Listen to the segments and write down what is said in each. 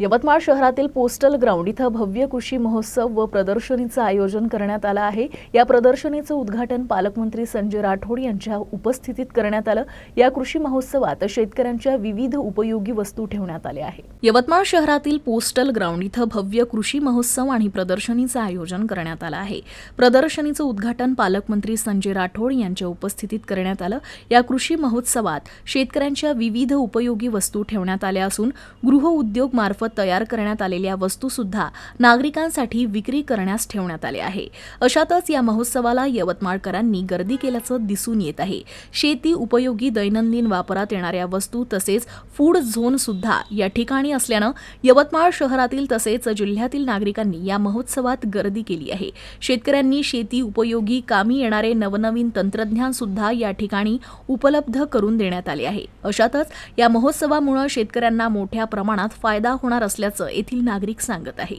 यवतमाळ शहरातील postal ground इथं भव्य कृषी महोत्सव व प्रदर्शनीचं आयोजन करण्यात आलं आहे. या प्रदर्शनीचं उद्घाटन पालकमंत्री संजय राठोड यांच्या उपस्थितीत करण्यात आलं. या कृषी महोत्सवात शेतकऱ्यांच्या विविध उपयोगी वस्तू ठेवण्यात आल्या आहे यवतमाळ शहरातील पोस्टल ग्राउंड इथं भव्य कृषी महोत्सव आणि प्रदर्शनीचं आयोजन करण्यात आलं आहे. प्रदर्शनीचं उद्घाटन पालकमंत्री संजय राठोड यांच्या उपस्थितीत करण्यात आलं. या कृषी महोत्सवात शेतकऱ्यांच्या विविध उपयोगी वस्तू ठेवण्यात आल्या असून गृह उद्योग मार्फत तयार करण्यात आलेल्या वस्तू सुद्धा नागरिकांसाठी विक्री करण्यास ठेवण्यात आले आहे. अशातच या महोत्सवाला यवतमाळकरांनी गर्दी केल्याचं दिसून येत आहे. शेती उपयोगी दैनंदिन वापरात येणाऱ्या वस्तू तसेच फूड झोन सुद्धा या ठिकाणी असल्यानं यवतमाळ शहरातील तसेच जिल्ह्यातील नागरिकांनी या महोत्सवात गर्दी केली आहे. शेतकऱ्यांनी शेती उपयोगी कामी येणारे नवनवीन तंत्रज्ञान सुद्धा या ठिकाणी उपलब्ध करून देण्यात आले आहे. अशातच या महोत्सवामुळे शेतकऱ्यांना मोठ्या प्रमाणात फायदा होणार असल्याचं येथील नागरिक सांगत आहे.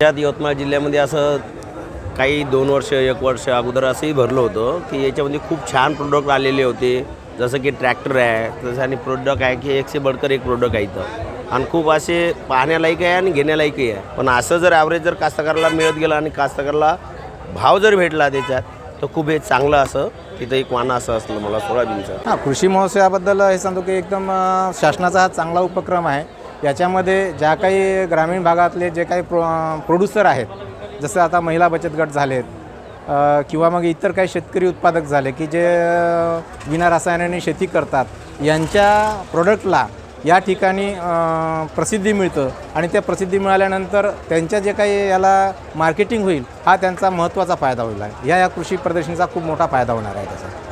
त्यात यवतमाळ जिल्ह्यामध्ये असं काही दोन वर्ष एक वर्ष अगोदर असंही भरलं होतं की याच्यामध्ये खूप छान प्रोडक्ट आलेले होते. जसं की ट्रॅक्टर आहे तसं आणि प्रोडक्ट आहे की एकशे बडकर एक प्रोडक्ट आहे इथं. आणि खूप असे पाहण्यालायक आहे आणि घेण्यालायकही आहे. पण असं जर ॲव्हरेज जर कास्तकाराला मिळत गेलं आणि कास्तकाराला भाव जर भेटला त्याच्यात तर खूप हे चांगलं असं तिथं एक वाना असं असलं मला सोयाबीनचं. हां कृषी महोत्सवाबद्दल हे सांगतो की एकदम शासनाचा हा चांगला उपक्रम आहे. याच्यामध्ये ज्या काही ग्रामीण भागातले जे काही प्रो प्रोड्युसर आहेत जसं आता महिला बचत गट झालेत किंवा मग इतर काही शेतकरी उत्पादक झाले की जे विना रसायनाने शेती करतात यांच्या प्रोडक्टला या ठिकाणी प्रसिद्धी मिळतं आणि त्या प्रसिद्धी मिळाल्यानंतर त्यांच्या जे काही याला मार्केटिंग होईल हा त्यांचा महत्त्वाचा फायदा होईल. आहे या या कृषी प्रदर्शनीचा खूप मोठा फायदा होणार आहे त्याचा.